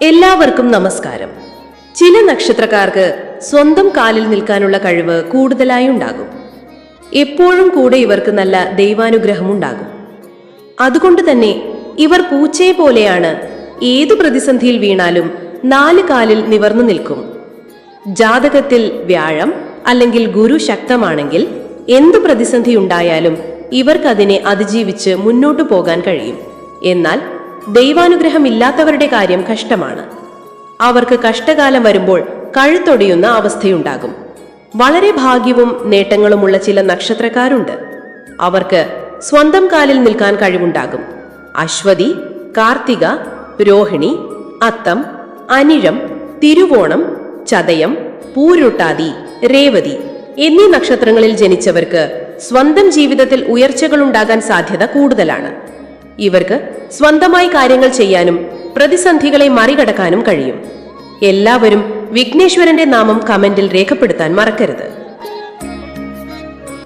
എല്ലാവർക്കും നമസ്കാരം. ചില നക്ഷത്രക്കാർക്ക് സ്വന്തം കാലിൽ നിൽക്കാനുള്ള കഴിവ് കൂടുതലായി ഉണ്ടാകും. എപ്പോഴും കൂടെ ഇവർക്ക് നല്ല ദൈവാനുഗ്രഹം ഉണ്ടാകും. അതുകൊണ്ട് തന്നെ ഇവർ പൂച്ചയെ പോലെയാണ് ഏതു പ്രതിസന്ധിയിൽ വീണാലും നാല് കാലിൽ നിവർന്നു നിൽക്കും. ജാതകത്തിൽ വ്യാഴം അല്ലെങ്കിൽ ഗുരു ശക്തമാണെങ്കിൽ എന്ത് പ്രതിസന്ധി ഉണ്ടായാലും ഇവർക്കതിനെ അതിജീവിച്ച് മുന്നോട്ടു പോകാൻ കഴിയും. എന്നാൽ ദൈവാനുഗ്രഹമില്ലാത്തവരുടെ കാര്യം കഷ്ടമാണ്. അവർക്ക് കഷ്ടകാലം വരുമ്പോൾ കഴുത്തൊടിയുന്ന അവസ്ഥയുണ്ടാകും. വളരെ ഭാഗ്യവും നേട്ടങ്ങളുമുള്ള ചില നക്ഷത്രക്കാരുണ്ട്. അവർക്ക് സ്വന്തം കാലിൽ നിൽക്കാൻ കഴിവുണ്ടാകും. അശ്വതി കാർത്തിക രോഹിണി അത്തം അനിഴം തിരുവോണം ചതയം പൂരുട്ടാതി രേവതി എന്നീ നക്ഷത്രങ്ങളിൽ ജനിച്ചവർക്ക് സ്വന്തം ജീവിതത്തിൽ ഉയർച്ചകളുണ്ടാകാൻ സാധ്യത കൂടുതലാണ്. ഇവർക്ക് സ്വന്തമായി കാര്യങ്ങൾ ചെയ്യാനും പ്രതിസന്ധികളെ മറികടക്കാനും കഴിയും. എല്ലാവരും വിഘ്നേശ്വരന്റെ നാമം കമന്റിൽ രേഖപ്പെടുത്താൻ മറക്കരുത്.